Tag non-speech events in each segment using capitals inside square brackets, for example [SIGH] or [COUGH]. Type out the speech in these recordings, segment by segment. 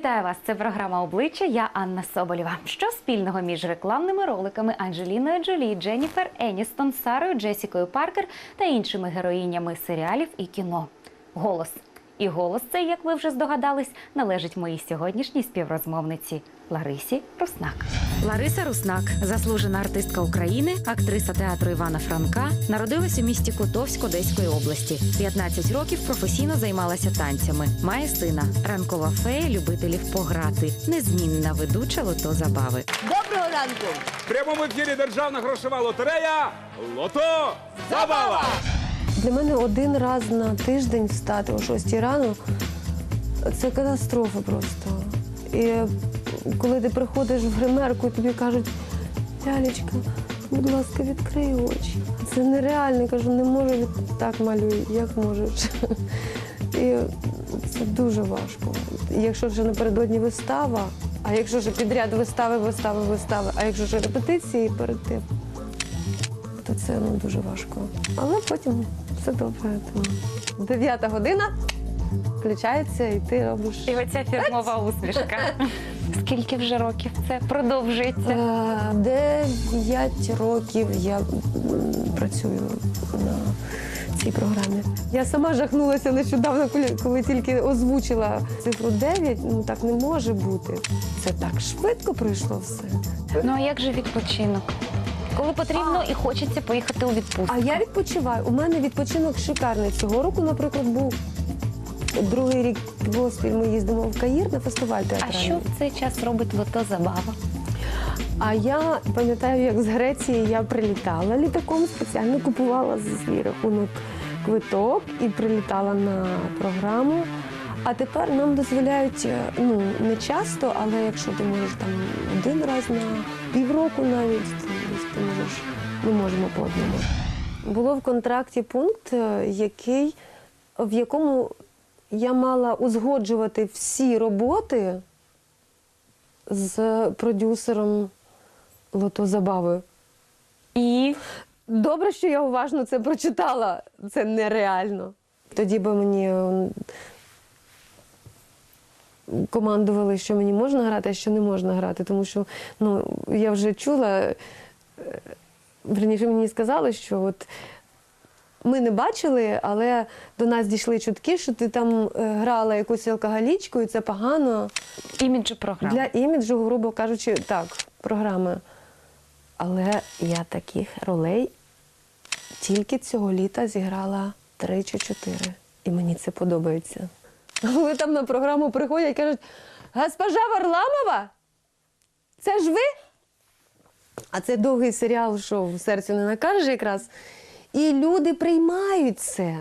Вітаю вас! Це програма обличчя. Я Анна Соболєва. Що спільного між рекламними роликами Анджеліною Джолі, Дженніфер Еністон, Сарою, Джесікою Паркер та іншими героїнями серіалів і кіно? Голос. І голос цей, як ви вже здогадались, належить моїй сьогоднішній співрозмовниці Ларисі Руснак. Лариса Руснак, заслужена артистка України, актриса театру Івана Франка, народилась у місті Котовськ Одеської області. 15 років професійно займалася танцями. Має сина, ранкова фея любителів пограти, незмінна ведуча лото забави. Доброго ранку! В прямому ефірі Державна грошова лотерея Лото Забава! Для мене один раз на тиждень встати о 6 рано це катастрофа просто. І коли ти приходиш в гримерку, тобі кажуть, лялечка, будь ласка, відкрий очі. Це нереально, Я кажу, не можу так малюй, як можеш. І це дуже важко. Якщо вже напередодні вистава, а якщо вже підряд вистави, вистави, вистави, а якщо вже репетиції перед тим, це ну, дуже важко. Але потім все добре. Дев'ята година включається, і ти робиш. І оця фірмова усмішка. [LAUGHS] Скільки вже років це продовжується? Е, Дев'ять років я працюю на цій програмі. Я сама жахнулася нещодавно, коли, коли тільки озвучила цифру 9. Ну так не може бути. Це так швидко пройшло все. Ну а як же відпочинок? Коли потрібно і хочеться поїхати у відпустку. А я відпочиваю. У мене відпочинок шикарний. Цього року, наприклад, був другий рік поспіль. Ми їздимо в Каїр на фестиваль А що в цей час робить лото забава? А я пам'ятаю, як з Греції я прилітала літаком, спеціально купувала за свій рахунок квиток і прилітала на програму. А тепер нам дозволяють е, ну не часто, але якщо ти можеш там один раз на півроку навіть, то десь ти можеш, ми можемо по одному. Було в контракті пункт, е, який, в якому я мала узгоджувати всі роботи з продюсером Лото Забави. І Добре, що я уважно це прочитала. Це нереально. Тоді би мені командували, що мені можна грати, а що не можна грати. Тому що ну, я вже чула, е, верніше мені сказали, що от ми не бачили, але до нас дійшли чутки, що ти там е, грала якусь алкоголічку, і це погано. іміджу програми. Для іміджу, грубо кажучи, так, програми. Але я таких ролей тільки цього літа зіграла три чи чотири. І мені це подобається. Коли там на програму приходять і кажуть: Госпожа Варламова, це ж ви? А це довгий серіал, що в серцю не накажеш якраз. І люди приймають це.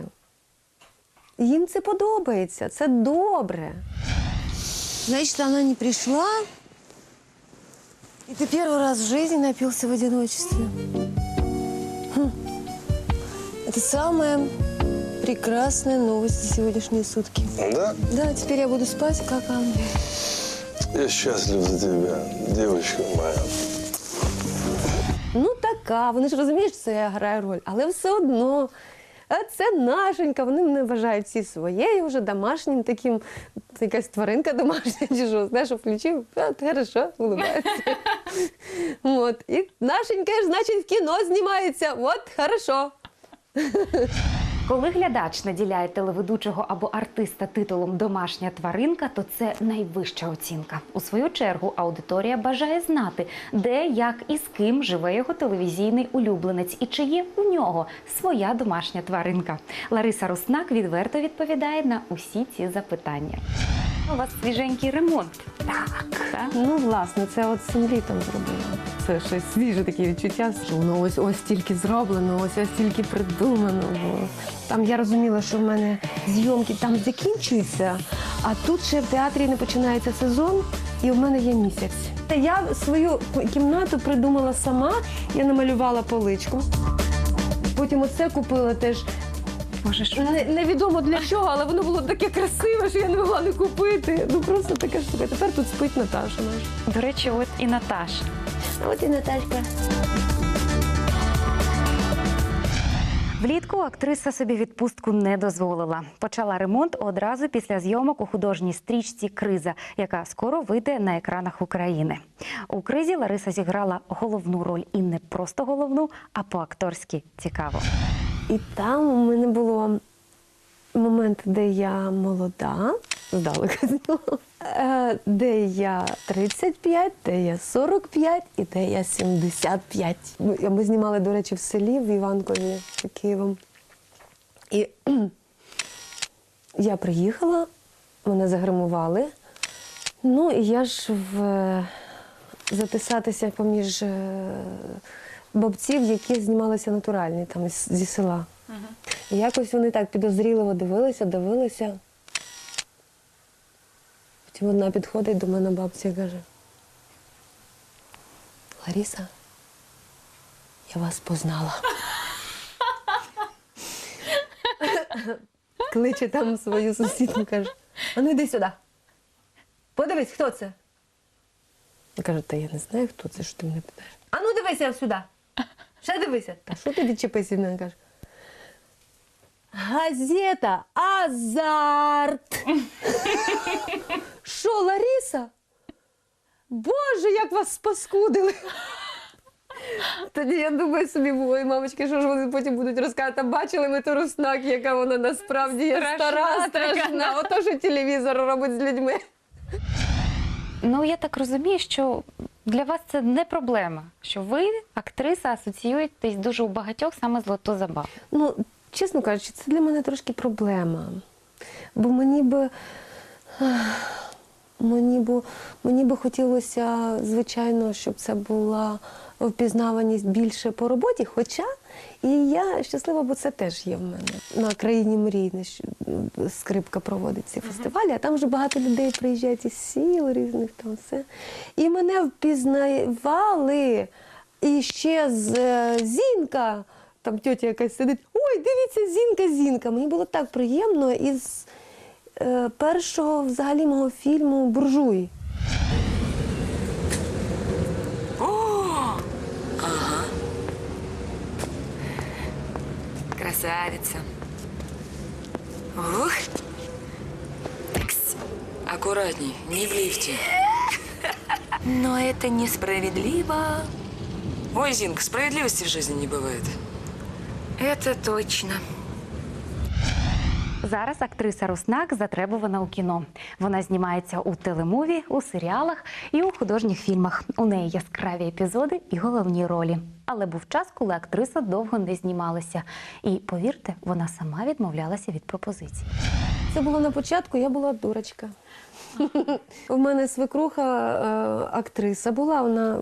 Їм це подобається, це добре. Значит, она не пришла, и ты первый раз в жизни напился в одиночестве. Хм. Это самая прекрасная новость за сегодняшние сутки. Да, Да, теперь я буду спать, как ангел. я счастлив за тебя, девочка моя. Ну така, вони ж розуміють, що я граю роль, але все одно. А це нашенька, вони мене вважають всі своєю вже домашнім таким, це якась тваринка домашня чи що, знаєш, включив, а, хорошо, улыбається. От. І нашенька значить, в кіно знімається, от, хорошо. Коли глядач наділяє телеведучого або артиста титулом Домашня тваринка, то це найвища оцінка. У свою чергу аудиторія бажає знати, де, як і з ким живе його телевізійний улюбленець, і чи є у нього своя домашня тваринка. Лариса Руснак відверто відповідає на усі ці запитання. У вас свіженький ремонт. Так. так. Ну, власне, це от цим літом зробила. Це щось свіже таке відчуття, що воно ось ось тільки зроблено, ось ось тільки придумано. Там я розуміла, що в мене зйомки там закінчуються, а тут ще в театрі не починається сезон, і в мене є місяць. Я свою кімнату придумала сама, я намалювала поличку. Потім оце купила теж. Боже, що Не, невідомо для чого, але воно було таке красиве, що я не могла не купити. Ну просто така штука. Тепер тут спить Наташа наша. до речі, от і Наташа. От і Наталька. Влітку актриса собі відпустку не дозволила. Почала ремонт одразу після зйомок у художній стрічці Криза, яка скоро вийде на екранах України. У кризі Лариса зіграла головну роль і не просто головну, а по-акторськи цікаво. І там у мене було момент, де я молода, здалека зняла, е, де я 35, де я 45 і де я 75. Ми, знімали, до речі, в селі в Іванкові Києвом. І я приїхала, мене загримували. Ну, і я ж в, записатися поміж е, бабців, які знімалися натуральні там зі села. І якось вони так підозріливо дивилися, дивилися. Потім одна підходить до мене бабця і каже: Ларіса, я вас познала. [LAUGHS] Кличе там свою сусідку, каже: а ну йди сюди. Подивись, хто це? Я кажу, та я не знаю, хто це, що ти мене питаєш. А ну дивися сюди. Ще дивися. Та що ти відчепися від мене каже? Газета Азарт. Що, Лариса? Боже, як вас спаскудили. Тоді я думаю собі, ой, мамочки, що ж вони потім будуть розказувати? Бачили ми ту руснак, яка вона насправді є Страшна стара, страшна. Ото що телевізор робить з людьми. Ну я так розумію, що для вас це не проблема, що ви, актриса, асоціюєтесь дуже у багатьох саме з лото забав. Ну, чесно кажучи, це для мене трошки проблема. Бо мені би. Мені би, мені би хотілося, звичайно, щоб це була впізнаваність більше по роботі. Хоча і я щаслива, бо це теж є в мене. На країні мрій скрипка проводить ці фестивалі, а там вже багато людей приїжджають із сіл різних там все. І мене впізнавали. І ще з е, Зінка, там тьотя якась сидить. Ой, дивіться, Зінка, Зінка. Мені було так приємно із першого взагалі мого фільму Буржуй. Красавица. Ух. Такс. Аккуратней, не в лифте. Но это несправедливо. Ой, Зинка, справедливости в жизни не бывает. Это точно. Зараз актриса Руснак затребувана у кіно. Вона знімається у телемуві, у серіалах і у художніх фільмах. У неї яскраві епізоди і головні ролі. Але був час, коли актриса довго не знімалася. І повірте, вона сама відмовлялася від пропозицій. Це було на початку, я була дурочка. У мене свекруха е, актриса була, вона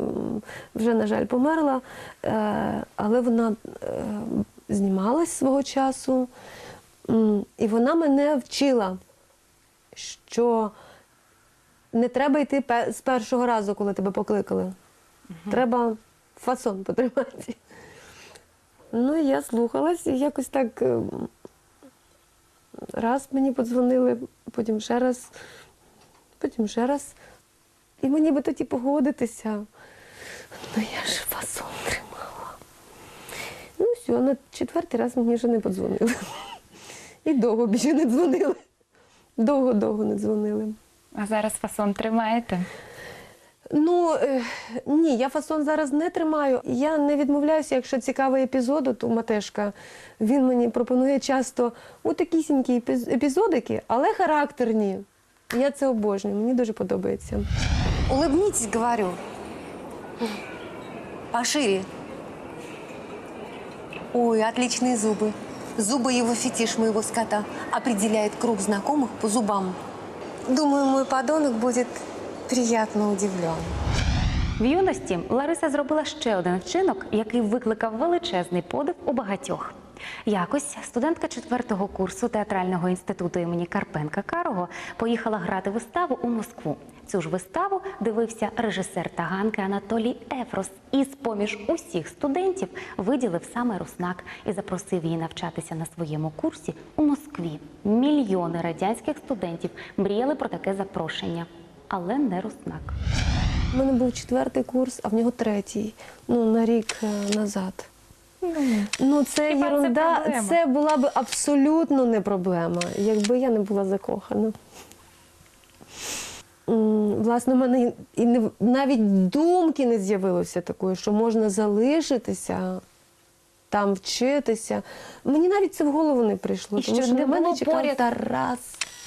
вже, на жаль, померла, е, але вона е, знімалась свого часу. І вона мене вчила, що не треба йти з першого разу, коли тебе покликали. Треба фасон потримати. Ну, і я слухалась і якось так. е, Раз мені подзвонили, потім ще раз, потім ще раз. І мені би тоді погодитися. Ну я ж фасон тримала. Ну все, на четвертий раз мені вже не подзвонили. І довго більше не дзвонили. Довго-довго не дзвонили. А зараз фасон тримаєте? Ну е, ні, я фасон зараз не тримаю. Я не відмовляюся, якщо цікавий епізод, от у Матешка, він мені пропонує часто у такісінькі епіз- епізодики, але характерні. Я це обожнюю, мені дуже подобається. Улыбнитесь, говорю. Пошире. Ой, отличные зубы. Зубы его фетиш моего скота. Определяет круг знакомых по зубам. Думаю, мой подонок будет приятно удивлен. В юності Лариса зробила ще один вчинок, який викликав величезний подив у багатьох. Якось студентка четвертого курсу театрального інституту імені Карпенка Карого поїхала грати виставу у Москву. Цю ж виставу дивився режисер таганки Анатолій Ефрос і з-поміж усіх студентів виділив саме Руснак і запросив її навчатися на своєму курсі у Москві. Мільйони радянських студентів мріяли про таке запрошення, але не Руснак. У мене був четвертий курс, а в нього третій, ну на рік е, назад. Ну, це Хіба це це була б абсолютно не проблема, якби я не була закохана. Власне, в мене і не, навіть думки не з'явилося такої, що можна залишитися, там вчитися. Мені навіть це в голову не прийшло, І тому що що не на мене чекав поряд? Тарас.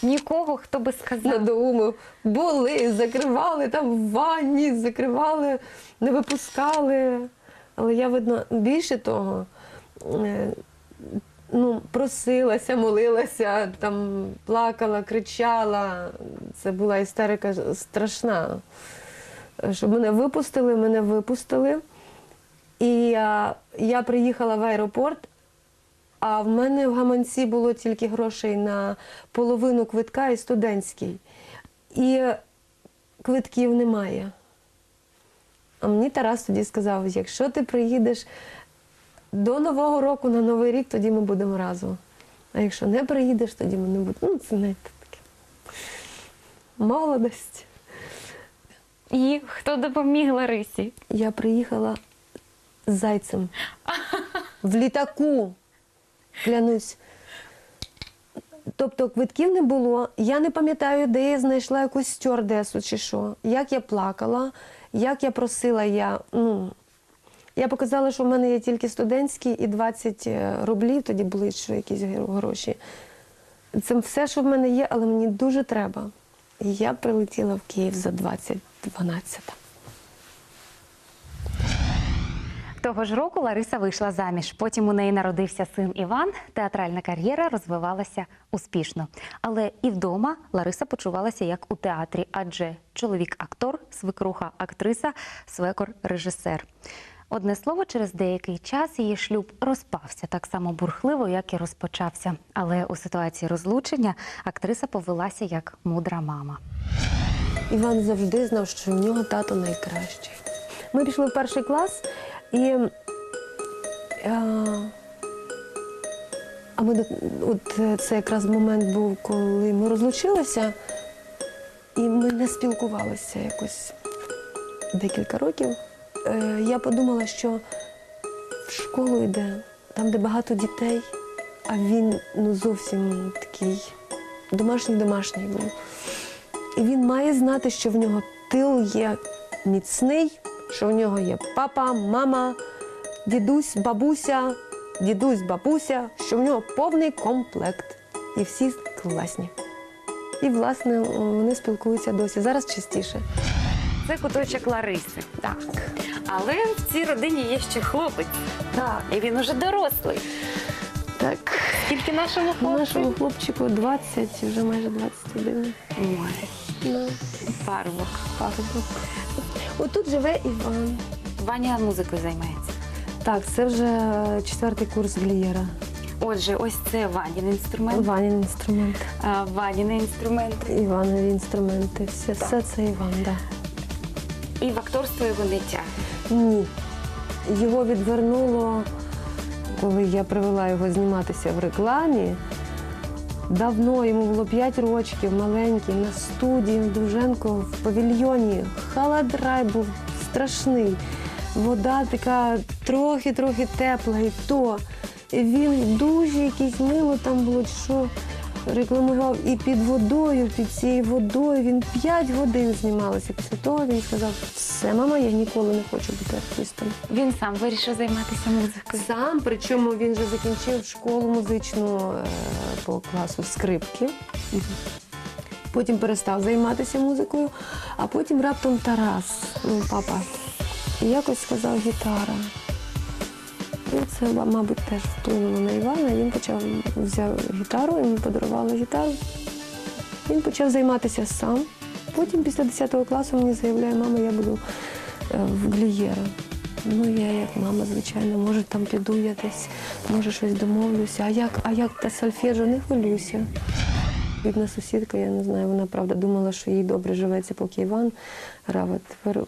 Нікого, хто би сказав. Надумав, були, закривали там в ванні, закривали, не випускали. Але я, видно, більше того, е, ну, просилася, молилася, там, плакала, кричала. Це була істерика страшна. Щоб мене випустили, мене випустили. І а, я приїхала в аеропорт, а в мене в гаманці було тільки грошей на половину квитка і студентський. І квитків немає. А мені Тарас тоді сказав: якщо ти приїдеш до Нового року на Новий рік, тоді ми будемо разом. А якщо не приїдеш, тоді ми не будемо. Ну, це знаєте таке. Молодость. І хто допоміг Ларисі? Я приїхала з зайцем в літаку. Клянусь. Тобто квитків не було. Я не пам'ятаю, де я знайшла якусь стюардесу чи що. Як я плакала, як я просила, я. Ну, я показала, що в мене є тільки студентські і 20 рублів, тоді були ще якісь гроші. Це все, що в мене є, але мені дуже треба. І я прилетіла в Київ за 2012. Того ж року Лариса вийшла заміж. Потім у неї народився син Іван. Театральна кар'єра розвивалася успішно. Але і вдома Лариса почувалася як у театрі, адже чоловік актор, свекруха актриса, свекор режисер. Одне слово, через деякий час її шлюб розпався так само бурхливо, як і розпочався. Але у ситуації розлучення актриса повелася як мудра мама. Іван завжди знав, що в нього тато найкращий. Ми пішли в перший клас, і е, а ми от е, це якраз момент був, коли ми розлучилися, і ми не спілкувалися якось декілька років. Е, я подумала, що в школу йде, там, де багато дітей, а він ну зовсім такий домашній домашній був. І він має знати, що в нього тил є міцний, що в нього є папа, мама, дідусь, бабуся, дідусь, бабуся, що в нього повний комплект. І всі класні. І, власне, вони спілкуються досі. Зараз частіше. Це куточок Лариси. Так. Але в цій родині є ще хлопець. Так. І він уже дорослий. Так. Скільки нашому хлопцю? Нашому хлопчику 20, вже майже 21. Ой, Ну, парубок. парубок. Отут живе Іван. Ваня музикою займається. Так, це вже четвертий курс Глієра. Отже, ось це Ванін інструмент. Ванін інструмент. А, Ваніни інструменти. Іванові інструменти. Все, все це Іван, так. Да. І в акторство його не тягне. Ні. Його відвернуло, коли я привела його зніматися в рекламі. Давно йому було 5 років, маленький, на студії в Довженко в павільйоні. Халадрай був страшний. Вода така трохи-трохи тепла і то. Він дуже якийсь мило там було, що рекламував і під водою, під цією водою. Він 5 годин знімалися. Після того він сказав, все, мама, я ніколи не хочу бути артистом. Він сам вирішив займатися музикою. Сам, причому він вже закінчив школу музичну е, по класу скрипки. Потім перестав займатися музикою, а потім раптом Тарас, ну, папа, і якось сказав гітара. І це, мабуть, теж вплинуло на Івана. Він почав взяв гітару, йому подарували гітару. Він почав займатися сам. Потім, після 10 класу, мені заявляє, мама, я буду е, в Глієра. Ну, я як мама, звичайно, може там піду я десь, може щось домовлюся. А як, а як та сольфеджо, не хвилюйся. Бідна сусідка, я не знаю, вона правда думала, що їй добре живеться, поки Іван грав, а тепер,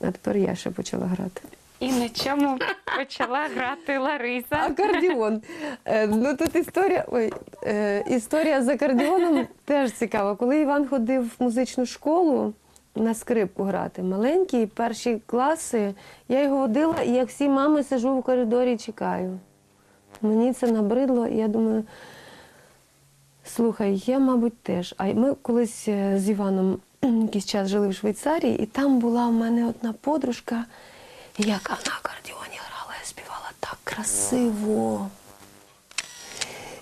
а тепер я ще почала грати. І на чому почала грати Лариса. Акордіон. Е, Ну тут історія. Ой, е, історія з акордіоном теж цікава. Коли Іван ходив в музичну школу, на скрипку грати. Маленький, перші класи. Я його водила, і як всі мами сижу в коридорі і чекаю. Мені це набридло, і я думаю, слухай, я, мабуть, теж. А ми колись е, з Іваном якийсь час жили в Швейцарії, і там була в мене одна подружка, яка на акордіоні грала і співала так красиво.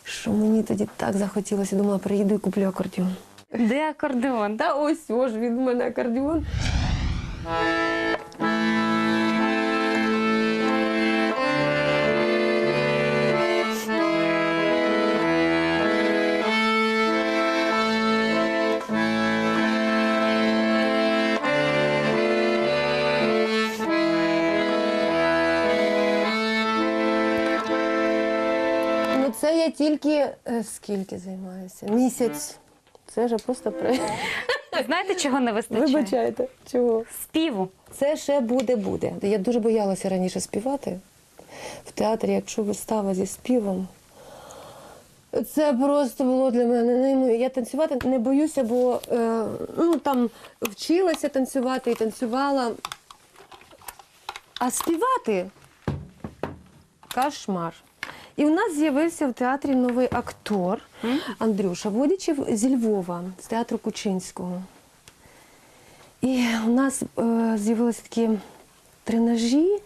Що мені тоді так захотілося, думала, приїду і куплю акордіон. Де акордеон? Та ось ось від мене акордіон. Я тільки е, скільки займаюся? Місяць. Це вже просто при. [LAUGHS] Знаєте, чого не вистачає? Вибачайте, чого? Співу. Це ще буде, буде. Я дуже боялася раніше співати в театрі, якщо вистава зі співом. Це просто було для мене неймовірно. Я танцювати не боюся, бо е, ну, там вчилася танцювати і танцювала. А співати кошмар. І у нас з'явився в театрі новий актор Андрюша Водічев зі Львова, з театру Кучинського. І у нас е, з'явилися такі тренажі.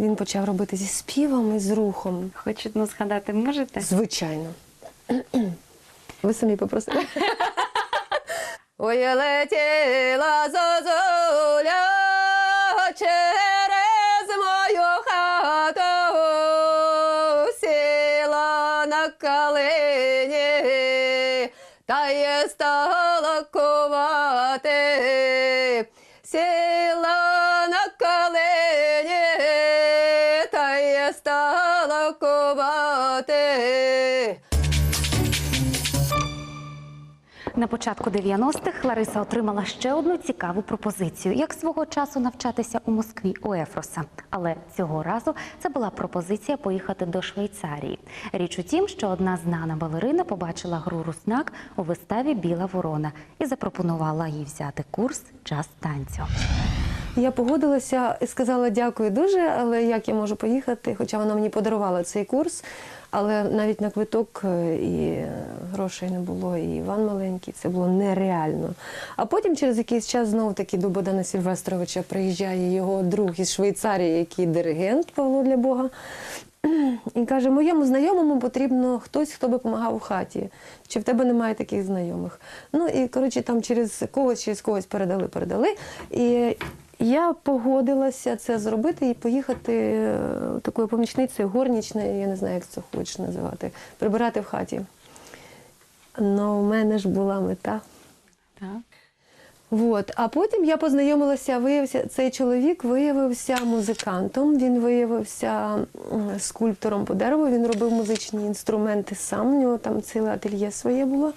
Він почав робити зі співом і з рухом. Хоч одну згадати можете? Звичайно. [CLEARS THROAT] Ви самі попросили. [LAUGHS] Ой, летіла зозуля せ На початку 90-х Лариса отримала ще одну цікаву пропозицію, як свого часу навчатися у Москві у Ефроса. Але цього разу це була пропозиція поїхати до Швейцарії. Річ у тім, що одна знана балерина побачила гру Руснак у виставі Біла ворона і запропонувала їй взяти курс час танцю. Я погодилася і сказала дякую дуже, але як я можу поїхати? Хоча вона мені подарувала цей курс, але навіть на квиток е, і грошей не було, і Іван маленький, це було нереально. А потім через якийсь час знову таки до Богдана Сільвестровича приїжджає його друг із Швейцарії, який диригент Павло для Бога. І каже, моєму знайомому потрібно хтось, хто би допомагав у хаті. Чи в тебе немає таких знайомих? Ну і коротше, там через когось, через когось передали, передали. І я погодилася це зробити і поїхати е, такою помічницею, горнічною, я не знаю, як це хочеш називати, прибирати в хаті. Ну, у мене ж була мета. Так. От. А потім я познайомилася, виявився, цей чоловік виявився музикантом, він виявився скульптором по дереву, він робив музичні інструменти сам, у нього там ціле ательє своє було.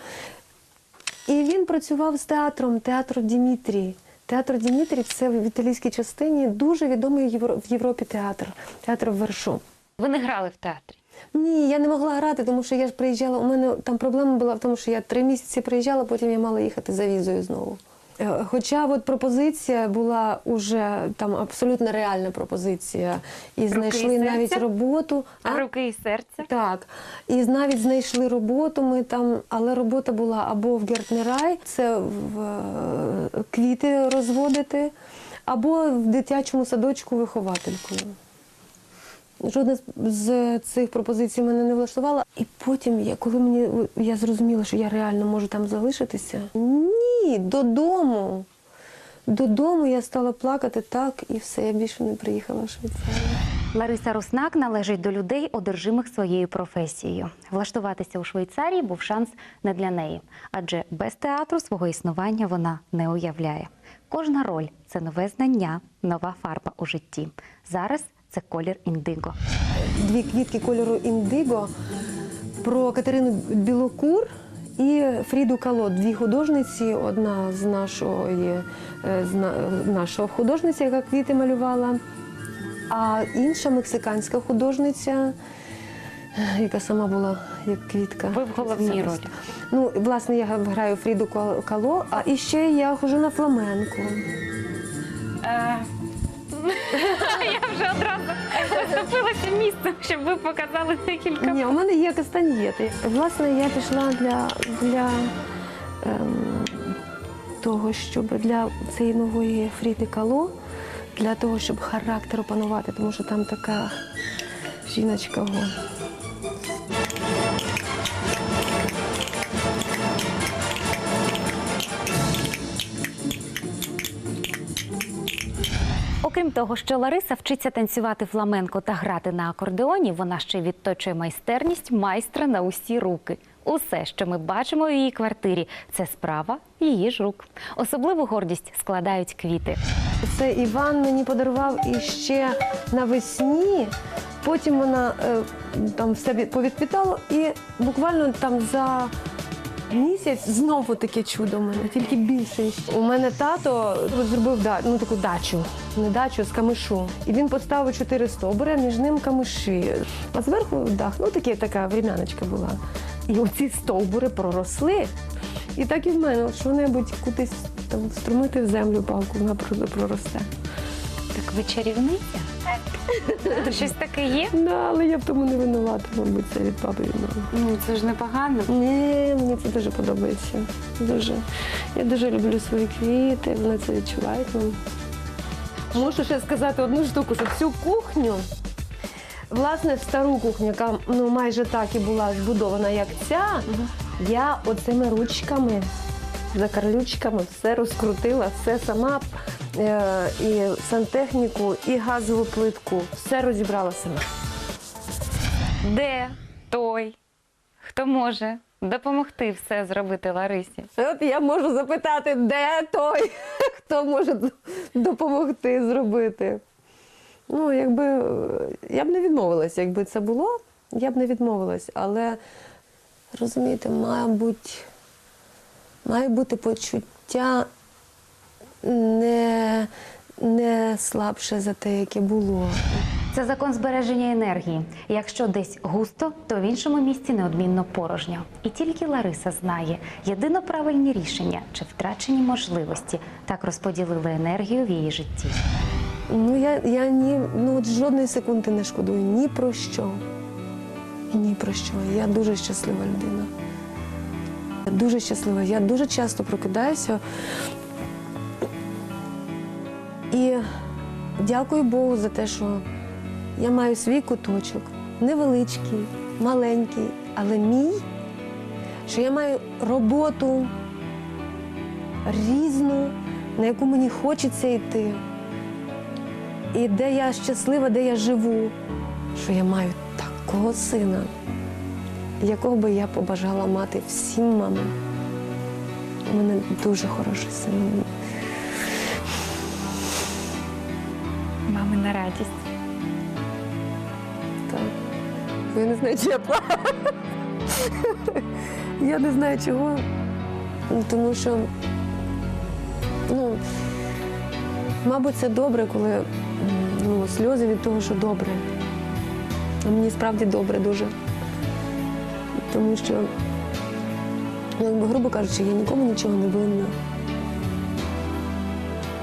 І він працював з театром, театр Дімітрій. Театр Дімітрій це в італійській частині дуже відомий в Європі театр, театр в Вершу. Ви не грали в театрі. Ні, я не могла грати, тому що я ж приїжджала. У мене там проблема була в тому, що я три місяці приїжджала, потім я мала їхати за візою знову. Е, Хоча от пропозиція була уже там абсолютно реальна пропозиція. І знайшли і навіть роботу. А руки і серце. Так. І навіть знайшли роботу ми там, але робота була або в Гертнерай, це в е, квіти розводити, або в дитячому садочку вихователькою. Жодна з- цих пропозицій мене не влаштувала. І потім, коли мені я зрозуміла, що я реально можу там залишитися, ні, додому. Додому я стала плакати так, і все, я більше не приїхала в Швейцарію. Лариса Руснак належить до людей, одержимих своєю професією. Влаштуватися у Швейцарії був шанс не для неї, адже без театру свого існування вона не уявляє. Кожна роль це нове знання, нова фарба у житті. Зараз це колір індиго. дві квітки кольору індиго про Катерину Білокур і Фріду Кало. Дві художниці. Одна з нашої е, з нашого художниця, яка квіти малювала, а інша мексиканська художниця. яка сама була як квітка. Ви в головній ролі. Ну, власне, я граю Фріду Кал- Кало, а і ще я ходжу на фламенко. [LAUGHS] Вже одразу поступилася місце, щоб ви показали декілька. Ні, у мене є кастаньєти. Власне, я пішла для, для ем, того, щоб для цієї нової фріти Кало, для того, щоб характер опанувати, тому що там така жіночка. Го. Окрім того, що Лариса вчиться танцювати фламенко та грати на акордеоні, вона ще відточує майстерність майстра на усі руки. Усе, що ми бачимо у її квартирі, це справа її ж рук. Особливу гордість складають квіти. Це Іван мені подарував іще навесні. Потім вона е, там все від- повідквітала і буквально там за місяць знову таке чудо в мене, тільки більше. У мене тато зробив да, ну, таку дачу, не дачу з камишу. І він поставив чотири стовбури, між ним камиші. А зверху дах, ну таке, така врем'яночка була. І оці стовбури проросли. І так і в мене, що-небудь кудись там струмити в землю палку, вона про- проросте. Так ви чарівниця? Щось таке є? Да, але я в тому не винувата, мабуть, це від папи мами. Ну це ж непогано. Ні, мені це дуже подобається. Дуже. Я дуже люблю свої квіти, вони це відчувають. Ну. Мушу ще сказати одну штуку, що цю кухню, власне, стару кухню, яка ну, майже так і була збудована, як ця, я оцими ручками, закарлючками все розкрутила, все сама. Е, і сантехніку, і газову плитку. Все розібрала сама. Де той, хто може допомогти все зробити Ларисі? От я можу запитати, де той, [LAUGHS] хто може допомогти зробити. Ну, якби е, я б не відмовилася, якби це було, я б не відмовилась. Але розумієте, мабуть, має бути почуття не, не слабше за те, яке було. Це закон збереження енергії. Якщо десь густо, то в іншому місці неодмінно порожньо. І тільки Лариса знає єдино правильні рішення чи втрачені можливості так розподілили енергію в її житті. Ну, я, я ні, ну, от жодної секунди не шкодую ні про що. Ні про що. Я дуже щаслива людина. Я дуже щаслива. Я дуже часто прокидаюся. І дякую Богу за те, що я маю свій куточок, невеличкий, маленький, але мій, що я маю роботу різну, на яку мені хочеться йти і де я щаслива, де я живу, що я маю такого сина, якого би я побажала мати всім мамам. У мене дуже хороший син. Радість. Так. Я не знаю, чи я плакала. [LAUGHS] Я не знаю чого. Ну, Тому що, ну, мабуть, це добре, коли ну, сльози від того, що добре. А мені справді добре дуже. Тому що, ну, грубо кажучи, я нікому нічого не винна.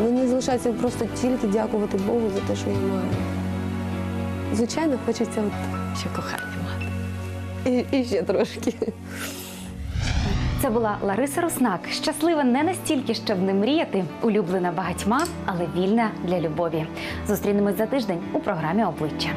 Мені залишається просто тільки дякувати Богу за те, що я маю. Звичайно, хочеться от ще кохання мати. І, і ще трошки. Це була Лариса Руснак, щаслива не настільки, щоб не мріяти, улюблена багатьма, але вільна для любові. Зустрінемось за тиждень у програмі обличчя.